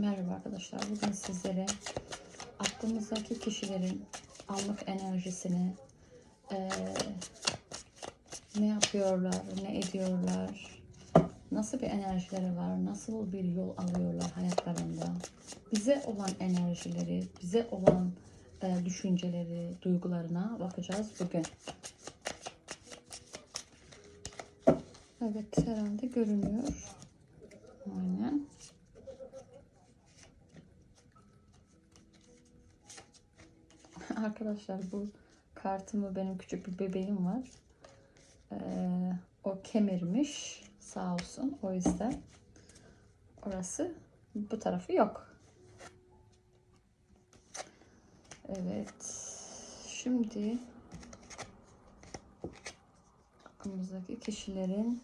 Merhaba arkadaşlar. Bugün sizlere aklımızdaki kişilerin anlık enerjisini, eee, ne yapıyorlar, ne ediyorlar, nasıl bir enerjileri var, nasıl bir yol alıyorlar hayatlarında, bize olan enerjileri, bize olan eee, düşünceleri, duygularına bakacağız bugün. Evet, herhalde görünüyor. Aynen. Arkadaşlar bu kartımı benim küçük bir bebeğim var. Ee, o kemirmiş sağ olsun. O yüzden orası bu tarafı yok. Evet. Şimdi aklımızdaki kişilerin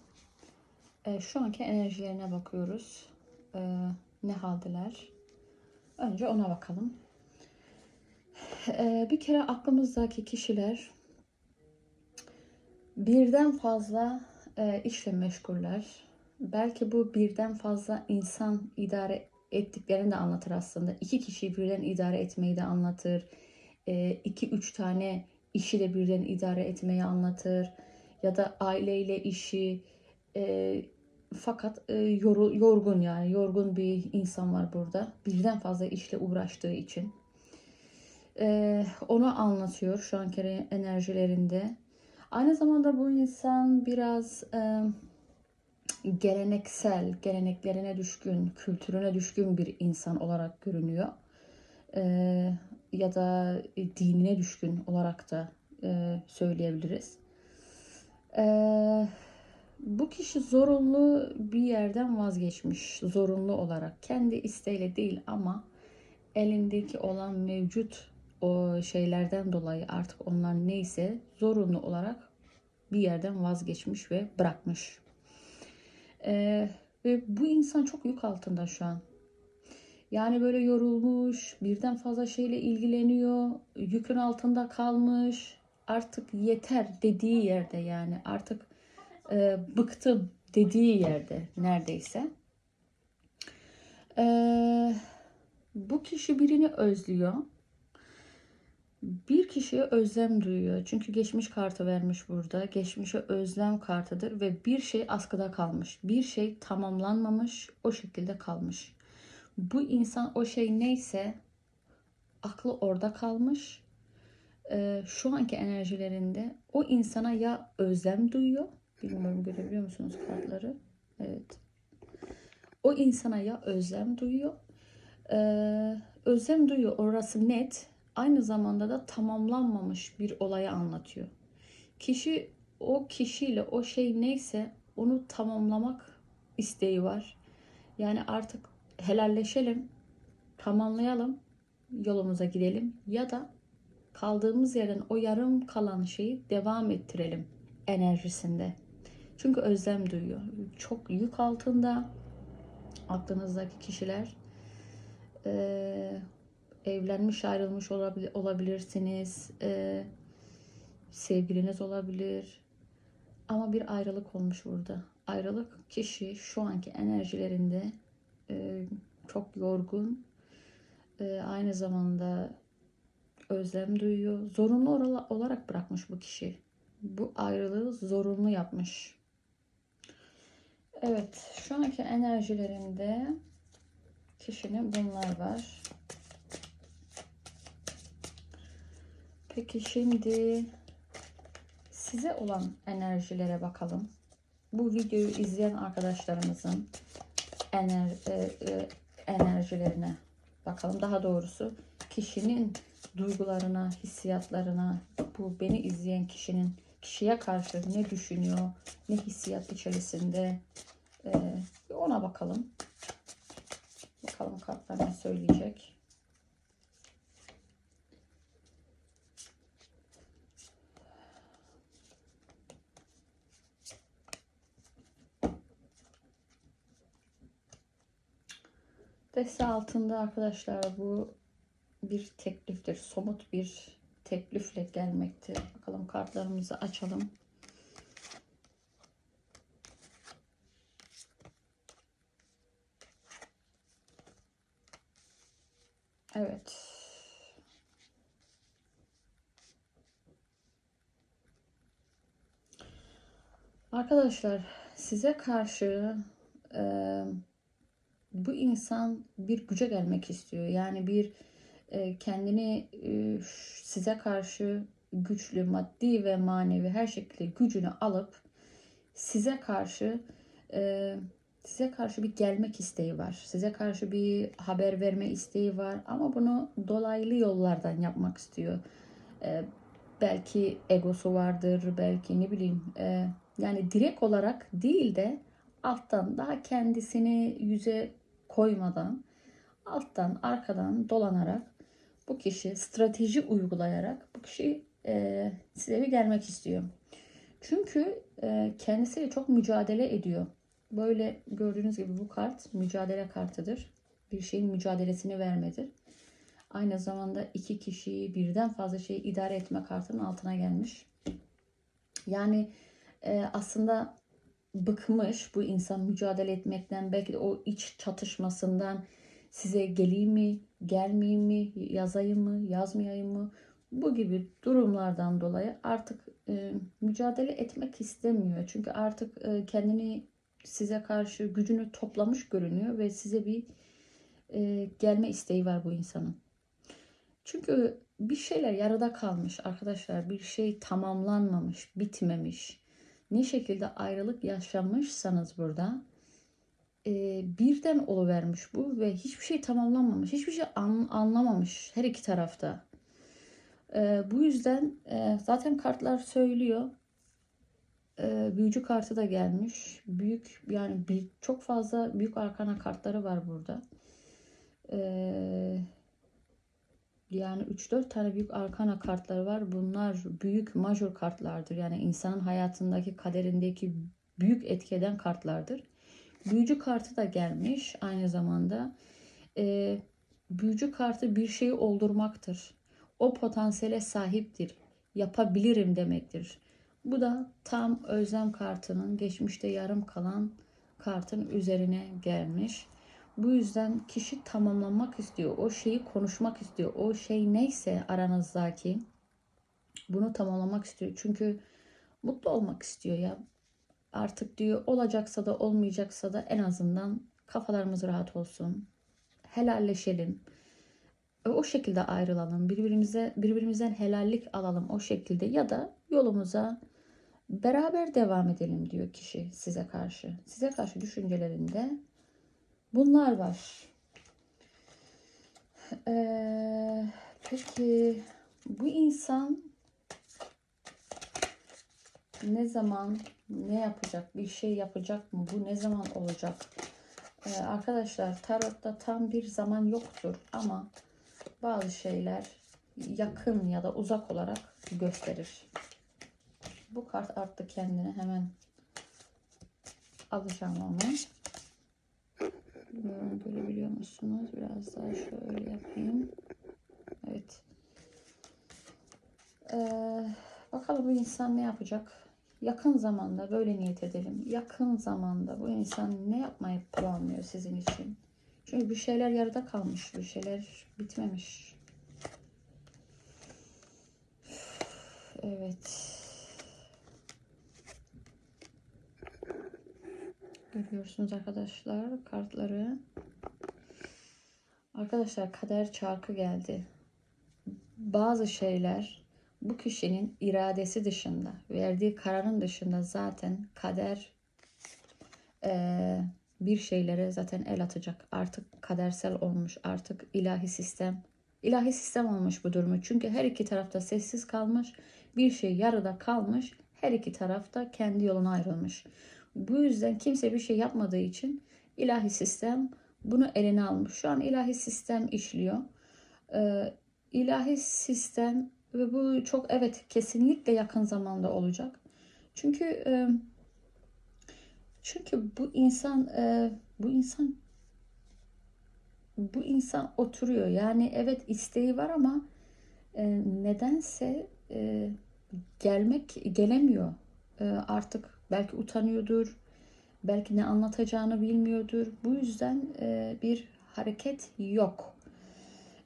e, şu anki enerjilerine bakıyoruz. E, ne haldeler? Önce ona bakalım. E, bir kere aklımızdaki kişiler birden fazla e, işle meşguller. Belki bu birden fazla insan idare ettiklerini de anlatır aslında. İki kişiyi birden idare etmeyi de anlatır. E, iki üç tane işi de birden idare etmeyi anlatır. Ya da aileyle işi, e, fakat e, yoru- yorgun yani yorgun bir insan var burada. Birden fazla işle uğraştığı için. E, onu anlatıyor şu anki enerjilerinde. Aynı zamanda bu insan biraz e, geleneksel, geleneklerine düşkün, kültürüne düşkün bir insan olarak görünüyor. E, ya da dinine düşkün olarak da e, söyleyebiliriz. Eee bu kişi zorunlu bir yerden vazgeçmiş. Zorunlu olarak. Kendi isteğiyle değil ama elindeki olan mevcut o şeylerden dolayı artık onlar neyse zorunlu olarak bir yerden vazgeçmiş ve bırakmış. Ee, ve bu insan çok yük altında şu an. Yani böyle yorulmuş, birden fazla şeyle ilgileniyor, yükün altında kalmış. Artık yeter dediği yerde yani artık e, bıktım dediği yerde neredeyse. E, bu kişi birini özlüyor. Bir kişiye özlem duyuyor. Çünkü geçmiş kartı vermiş burada. Geçmişe özlem kartıdır ve bir şey askıda kalmış. Bir şey tamamlanmamış, o şekilde kalmış. Bu insan o şey neyse aklı orada kalmış. Ee, şu anki enerjilerinde o insana ya özlem duyuyor Bilmiyorum görebiliyor musunuz kartları? Evet. O insana ya özlem duyuyor. Ee, özlem duyuyor orası net. Aynı zamanda da tamamlanmamış bir olayı anlatıyor. Kişi o kişiyle o şey neyse onu tamamlamak isteği var. Yani artık helalleşelim, tamamlayalım, yolumuza gidelim ya da kaldığımız yerden o yarım kalan şeyi devam ettirelim enerjisinde. Çünkü özlem duyuyor. Çok yük altında aklınızdaki kişiler. Ee, evlenmiş ayrılmış olabilir, olabilirsiniz. Ee, sevgiliniz olabilir. Ama bir ayrılık olmuş burada. Ayrılık kişi şu anki enerjilerinde e, çok yorgun. E, aynı zamanda özlem duyuyor. Zorunlu olarak bırakmış bu kişi. Bu ayrılığı zorunlu yapmış. Evet, şu anki enerjilerimde kişinin bunlar var. Peki şimdi size olan enerjilere bakalım. Bu videoyu izleyen arkadaşlarımızın ener, e, e, enerjilerine bakalım. Daha doğrusu kişinin duygularına, hissiyatlarına, bu beni izleyen kişinin kişiye karşı ne düşünüyor, ne hissiyat içerisinde ee, ona bakalım. Bakalım kartlar ne söyleyecek. Deste altında arkadaşlar bu bir tekliftir. Somut bir teklifle gelmektir. Bakalım kartlarımızı açalım. Evet. Arkadaşlar size karşı e, bu insan bir güce gelmek istiyor. Yani bir e, kendini e, size karşı güçlü maddi ve manevi her şekilde gücünü alıp size karşı e, size karşı bir gelmek isteği var. Size karşı bir haber verme isteği var ama bunu dolaylı yollardan yapmak istiyor. E, belki egosu vardır, belki ne bileyim e, yani direkt olarak değil de alttan daha kendisini yüze koymadan alttan arkadan dolanarak bu kişi strateji uygulayarak bu kişi e, size bir gelmek istiyor. Çünkü e, kendisiyle çok mücadele ediyor. Böyle gördüğünüz gibi bu kart mücadele kartıdır. Bir şeyin mücadelesini vermedir. Aynı zamanda iki kişiyi birden fazla şeyi idare etme kartının altına gelmiş. Yani e, aslında bıkmış bu insan mücadele etmekten belki de o iç çatışmasından size geleyim mi gelmeyeyim mi yazayım mı yazmayayım mı bu gibi durumlardan dolayı artık e, mücadele etmek istemiyor. Çünkü artık e, kendini size karşı gücünü toplamış görünüyor ve size bir e, gelme isteği var bu insanın. Çünkü bir şeyler yarıda kalmış arkadaşlar. Bir şey tamamlanmamış, bitmemiş. Ne şekilde ayrılık yaşamışsanız burada e, birden oluvermiş bu ve hiçbir şey tamamlanmamış. Hiçbir şey an, anlamamış her iki tarafta. E, bu yüzden e, zaten kartlar söylüyor. E, büyücü kartı da gelmiş. Büyük yani çok fazla büyük arkana kartları var burada. Eee yani 3-4 tane büyük arkana kartları var. Bunlar büyük major kartlardır. Yani insanın hayatındaki kaderindeki büyük etki eden kartlardır. Büyücü kartı da gelmiş aynı zamanda. Ee, büyücü kartı bir şeyi oldurmaktır. O potansiyele sahiptir. Yapabilirim demektir. Bu da tam özlem kartının geçmişte yarım kalan kartın üzerine gelmiş. Bu yüzden kişi tamamlanmak istiyor. O şeyi konuşmak istiyor. O şey neyse aranızdaki bunu tamamlamak istiyor. Çünkü mutlu olmak istiyor ya. Artık diyor olacaksa da olmayacaksa da en azından kafalarımız rahat olsun. Helalleşelim. O şekilde ayrılalım. Birbirimize birbirimizden helallik alalım o şekilde ya da yolumuza beraber devam edelim diyor kişi size karşı. Size karşı düşüncelerinde Bunlar var. Ee, peki bu insan ne zaman ne yapacak? Bir şey yapacak mı? Bu ne zaman olacak? Ee, arkadaşlar tarotta tam bir zaman yoktur ama bazı şeyler yakın ya da uzak olarak gösterir. Bu kart arttı kendini hemen alacağım onu. Bilmiyorum görebiliyor musunuz? Biraz daha şöyle yapayım. Evet. Ee, bakalım bu insan ne yapacak? Yakın zamanda böyle niyet edelim. Yakın zamanda bu insan ne yapmayı planlıyor sizin için? Çünkü bir şeyler yarıda kalmış. Bir şeyler bitmemiş. Evet. Görüyorsunuz arkadaşlar kartları. Arkadaşlar kader çarkı geldi. Bazı şeyler bu kişinin iradesi dışında, verdiği kararın dışında zaten kader e, bir şeylere zaten el atacak. Artık kadersel olmuş, artık ilahi sistem. ilahi sistem olmuş bu durumu. Çünkü her iki tarafta sessiz kalmış, bir şey yarıda kalmış, her iki tarafta kendi yoluna ayrılmış. Bu yüzden kimse bir şey yapmadığı için ilahi sistem bunu eline almış. Şu an ilahi sistem işliyor. Ee, ilahi sistem ve bu çok evet kesinlikle yakın zamanda olacak. Çünkü e, çünkü bu insan e, bu insan bu insan oturuyor. Yani evet isteği var ama e, nedense gelmek gelemiyor. Artık Belki utanıyordur. Belki ne anlatacağını bilmiyordur. Bu yüzden e, bir hareket yok.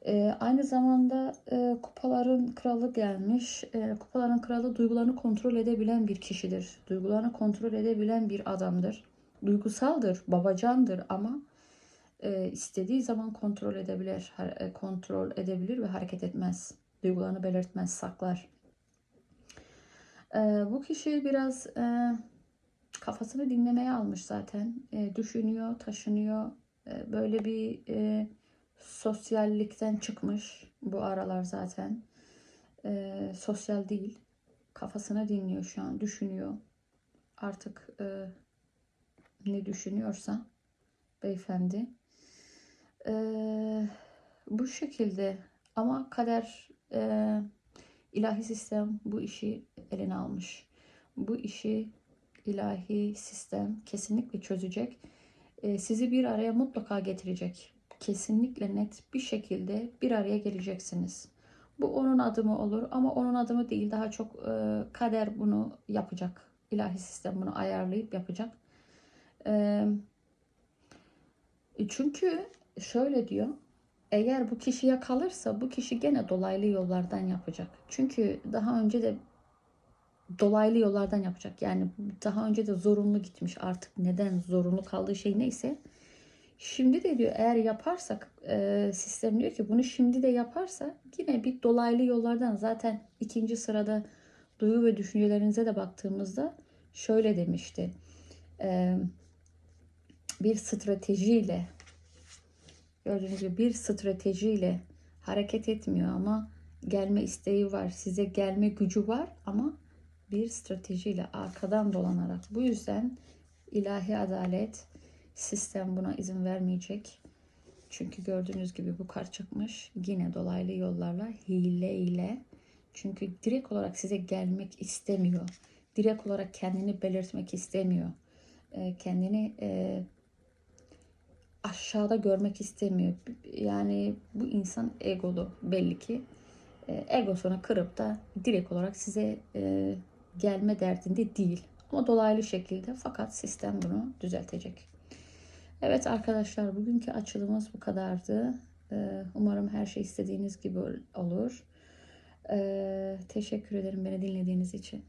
Ee, aynı zamanda e, kupaların kralı gelmiş. E, kupaların kralı duygularını kontrol edebilen bir kişidir. Duygularını kontrol edebilen bir adamdır. Duygusaldır, babacandır ama e, istediği zaman kontrol edebilir, e, kontrol edebilir ve hareket etmez. Duygularını belirtmez, saklar. E, bu kişi biraz e, kafasını dinlemeye almış zaten. E, düşünüyor, taşınıyor. E, böyle bir e, sosyallikten çıkmış bu aralar zaten. E, sosyal değil. Kafasını dinliyor şu an, düşünüyor. Artık e, ne düşünüyorsa beyefendi. E, bu şekilde ama kader e, ilahi sistem bu işi eline almış. Bu işi ilahi sistem kesinlikle çözecek. E, sizi bir araya mutlaka getirecek. Kesinlikle net bir şekilde bir araya geleceksiniz. Bu onun adımı olur ama onun adımı değil daha çok e, kader bunu yapacak. İlahi sistem bunu ayarlayıp yapacak. E, çünkü şöyle diyor. Eğer bu kişiye kalırsa bu kişi gene dolaylı yollardan yapacak. Çünkü daha önce de dolaylı yollardan yapacak. Yani daha önce de zorunlu gitmiş artık neden zorunlu kaldığı şey neyse. Şimdi de diyor eğer yaparsak e, sistem diyor ki bunu şimdi de yaparsa yine bir dolaylı yollardan zaten ikinci sırada duygu ve düşüncelerinize de baktığımızda şöyle demişti. E, bir stratejiyle gördüğünüz gibi bir stratejiyle hareket etmiyor ama gelme isteği var. Size gelme gücü var ama bir stratejiyle arkadan dolanarak. Bu yüzden ilahi adalet sistem buna izin vermeyecek. Çünkü gördüğünüz gibi bu kart çıkmış. Yine dolaylı yollarla hile ile. Çünkü direkt olarak size gelmek istemiyor. Direkt olarak kendini belirtmek istemiyor. Ee, kendini e, aşağıda görmek istemiyor. Yani bu insan egolu belli ki. E, egosunu kırıp da direkt olarak size e, gelme derdinde değil. Ama dolaylı şekilde fakat sistem bunu düzeltecek. Evet arkadaşlar bugünkü açılımımız bu kadardı. E, umarım her şey istediğiniz gibi olur. E, teşekkür ederim beni dinlediğiniz için.